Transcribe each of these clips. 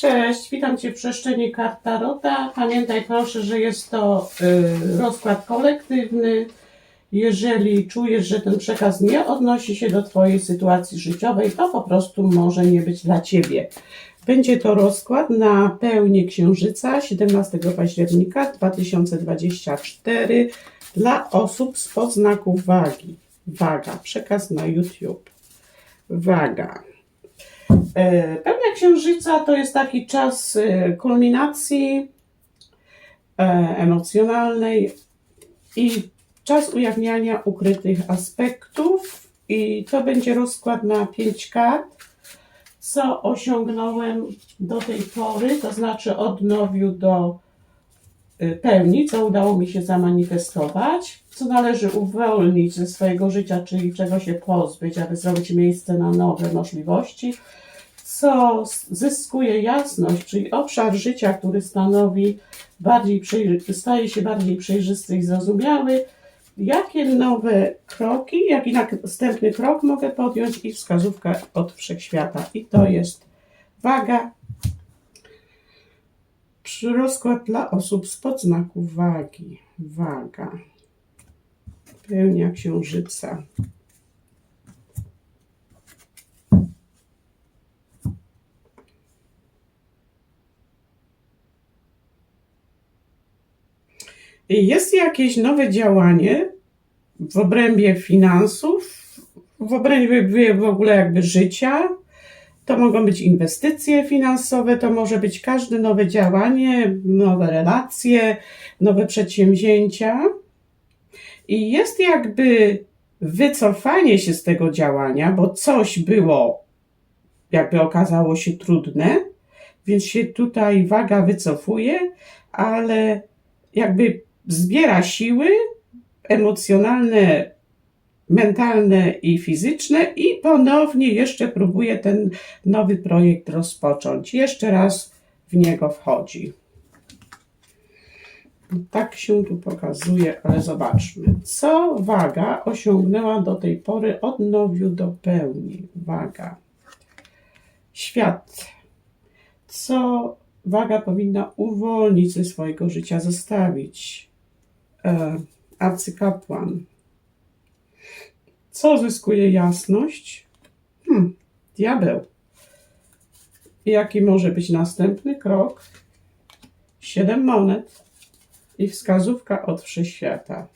Cześć, witam Cię w przestrzeni kart Tarota. Pamiętaj proszę, że jest to y, rozkład kolektywny. Jeżeli czujesz, że ten przekaz nie odnosi się do Twojej sytuacji życiowej, to po prostu może nie być dla Ciebie. Będzie to rozkład na pełnię księżyca 17 października 2024 dla osób spod znaku wagi. Waga, przekaz na YouTube. Waga. E, Pełnia księżyca to jest taki czas e, kulminacji e, emocjonalnej i czas ujawniania ukrytych aspektów. I to będzie rozkład na pięć kart. Co osiągnąłem do tej pory, to znaczy od nowiu do pełni, co udało mi się zamanifestować, co należy uwolnić ze swojego życia, czyli czego się pozbyć, aby zrobić miejsce na nowe możliwości co zyskuje jasność, czyli obszar życia, który stanowi bardziej staje się bardziej przejrzysty i zrozumiały, jakie nowe kroki, jaki następny krok mogę podjąć i wskazówka od wszechświata. I to jest waga. Przy- Rozkład dla osób spod znaku wagi. Waga. Pełnia księżyca. Jest jakieś nowe działanie w obrębie finansów, w obrębie w ogóle jakby życia. To mogą być inwestycje finansowe, to może być każde nowe działanie, nowe relacje, nowe przedsięwzięcia. I jest jakby wycofanie się z tego działania, bo coś było, jakby okazało się trudne, więc się tutaj waga wycofuje, ale jakby zbiera siły emocjonalne, mentalne i fizyczne i ponownie jeszcze próbuje ten nowy projekt rozpocząć. Jeszcze raz w niego wchodzi. Tak się tu pokazuje, ale zobaczmy. Co waga osiągnęła do tej pory od nowiu do pełni? Waga. Świat. Co waga powinna uwolnić ze swojego życia, zostawić? e, arcykapłan. Co zyskuje jasność? Hmm, diabeł. Jaki może być następny krok? Siedem monet i wskazówka od wszechświata.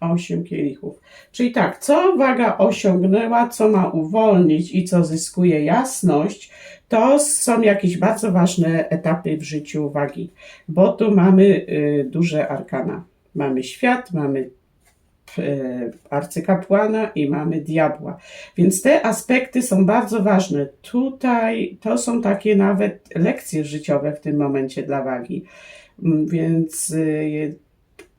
Osiem kielichów. Czyli tak, co waga osiągnęła, co ma uwolnić i co zyskuje jasność, to są jakieś bardzo ważne etapy w życiu wagi, bo tu mamy y, duże arkana. Mamy świat, mamy arcykapłana i mamy diabła. Więc te aspekty są bardzo ważne. Tutaj to są takie nawet lekcje życiowe w tym momencie dla wagi. Mm, Więc y,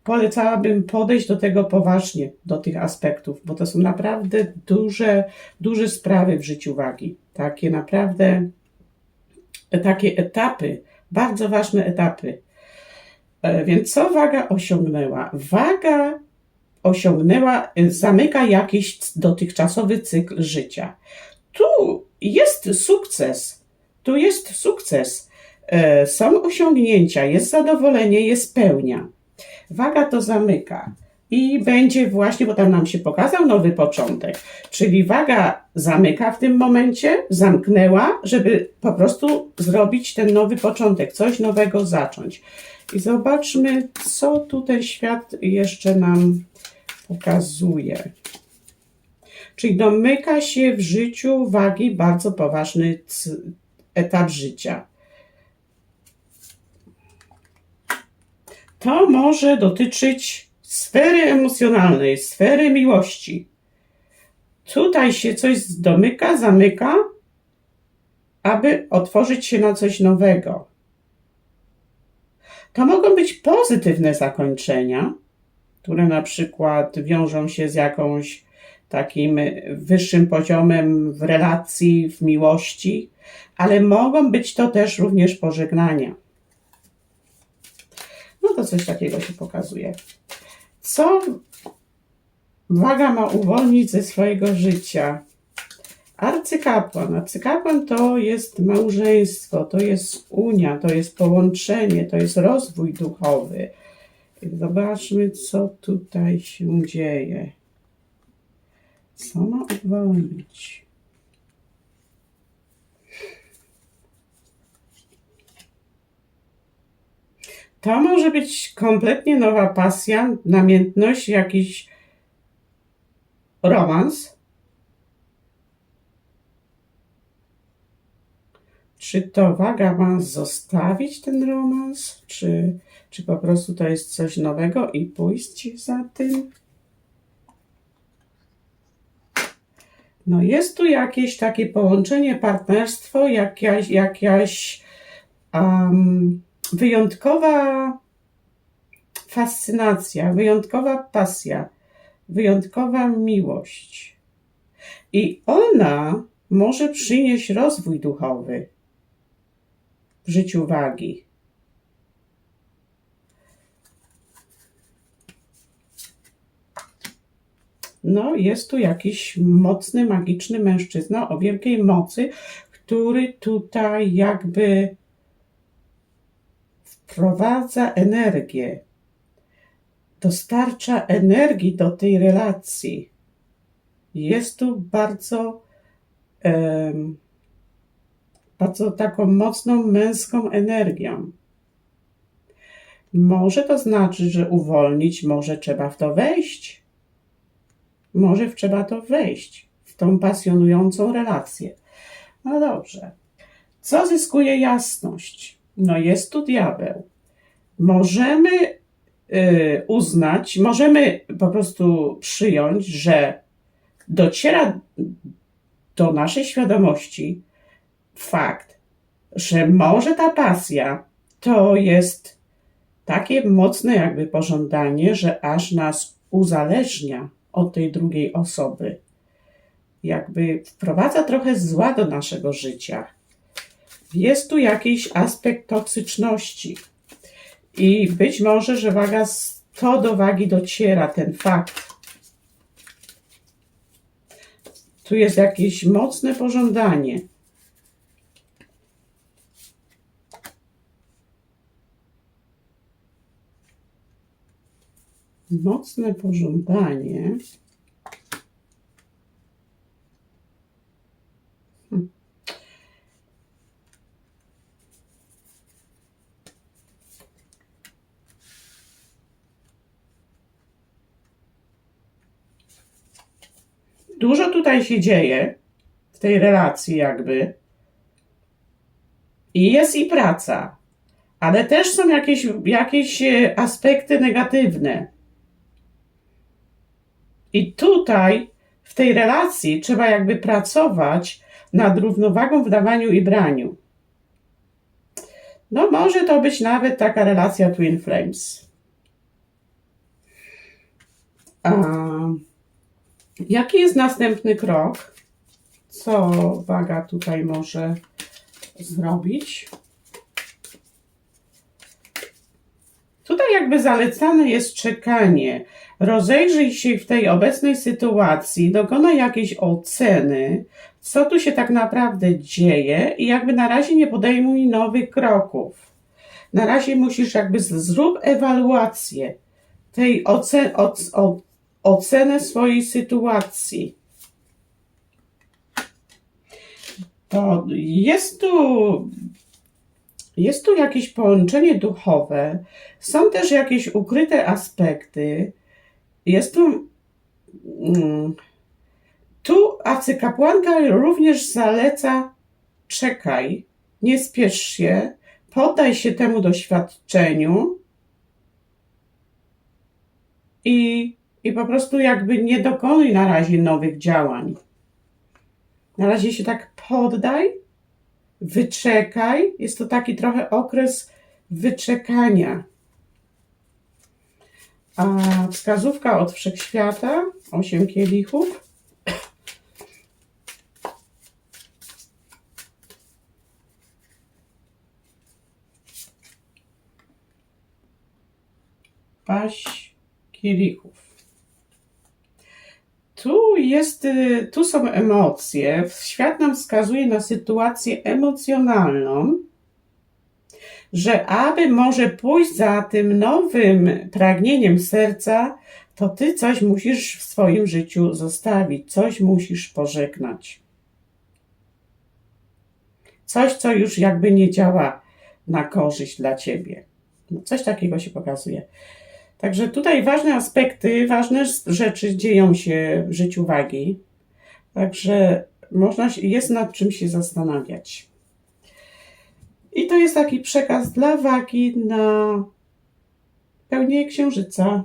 polecałabym podejść do tego poważnie, do tych aspektów, bo to są naprawdę duże, duże sprawy w życiu wagi. Takie naprawdę, takie etapy, bardzo ważne etapy. E, Więc co waga osiągnęła? Waga osiągnęła, y, zamyka jakiś dotychczasowy cykl życia. Tu jest sukces, tu jest sukces, E, są osiągnięcia, jest zadowolenie, jest pełnia. Waga to zamyka. I będzie właśnie, bo tam nam się pokazał nowy początek. Czyli waga zamyka w tym momencie, zamknęła, żeby po prostu zrobić ten nowy początek, coś nowego zacząć. I zobaczmy, co tutaj świat jeszcze nam pokazuje. Czyli domyka się w życiu wagi bardzo poważny etap życia. To może dotyczyć sfery emocjonalnej, sfery miłości. Tutaj się coś domyka, zamyka, aby otworzyć się na coś nowego. To mogą być pozytywne zakończenia, które na przykład wiążą się z jakąś takim wyższym poziomem w relacji, w miłości, ale mogą być to też również pożegnania. No to coś takiego się pokazuje. Co waga ma uwolnić ze swojego życia? Arcykapłan. Arcykapłan to jest małżeństwo, to jest unia, to jest połączenie, to jest rozwój duchowy. Zobaczmy, co tutaj się dzieje. Co ma uwolnić? To może być kompletnie nowa pasja, namiętność, jakiś romans. Czy to waga ma zostawić ten romans, czy, czy po prostu to jest coś nowego i pójść za tym? No jest tu jakieś takie połączenie, partnerstwo, jakaś, jakaś um, wyjątkowa fascynacja, wyjątkowa pasja, wyjątkowa miłość. I ona może przynieść rozwój duchowy w życiu wagi. No, jest tu jakiś mocny, magiczny mężczyzna o wielkiej mocy, który tutaj jakby wprowadza energię, dostarcza energii do tej relacji. Jest tu bardzo, em, bardzo taką mocną męską energią. Może to znaczyć, że uwolnić, może trzeba w to wejść. Może trzeba to wejść w tą pasjonującą relację. No dobrze. Co zyskuje jasność? No jest tu diabeł. Możemy y, uznać, możemy po prostu przyjąć, że dociera do naszej świadomości fakt, że może ta pasja to jest takie mocne jakby pożądanie, że aż nas uzależnia od tej drugiej osoby. Jakby wprowadza trochę zła do naszego życia. Jest tu jakiś aspekt toksyczności. I być może, że waga to do wagi dociera, ten fakt. Tu jest jakieś mocne pożądanie. Mocne pożądanie. Hmm. Dużo tutaj się dzieje w tej relacji, jakby. I jest i praca, ale też są jakieś, jakieś e, aspekty negatywne. I tutaj, w tej relacji, trzeba jakby pracować nad równowagą w dawaniu i braniu. No, może to być nawet taka relacja Twin Flames. A, jaki jest następny krok? Co waga tutaj może zrobić? Tutaj jakby zalecane jest czekanie. Rozejrzyj się w tej obecnej sytuacji, dokonaj jakiejś oceny, co tu się tak naprawdę dzieje i jakby na razie nie podejmuj nowych kroków. Na razie musisz jakby zrób ewaluację tej ocen, oc, o, ocenę swojej sytuacji. To jest tu jest tu jakieś połączenie duchowe, są też jakieś ukryte aspekty. Jest tu. Mm, tu arcykapłanka również zaleca: czekaj, nie spiesz się, poddaj się temu doświadczeniu i, i po prostu jakby nie dokonuj na razie nowych działań. Na razie się tak poddaj wyczekaj. Jest to taki trochę okres wyczekania. A wskazówka od wszechświata, osiem kielichów. Paść kielichów. Jest, y, tu są emocje. Świat nam wskazuje na sytuację emocjonalną, że aby może pójść za tym nowym pragnieniem serca, to ty coś musisz w swoim życiu zostawić, coś musisz pożegnać. Coś, co już jakby nie działa na korzyść dla ciebie. No, coś takiego się pokazuje. Także tutaj ważne aspekty, ważne rzeczy dzieją się w życiu wagi. Także można, jest nad czym się zastanawiać. I to jest taki przekaz dla wagi na pełnię księżyca.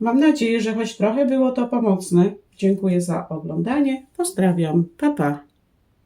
Mam nadzieję, że choć trochę było to pomocne. Dziękuję za oglądanie. Pozdrawiam. Pa, pa.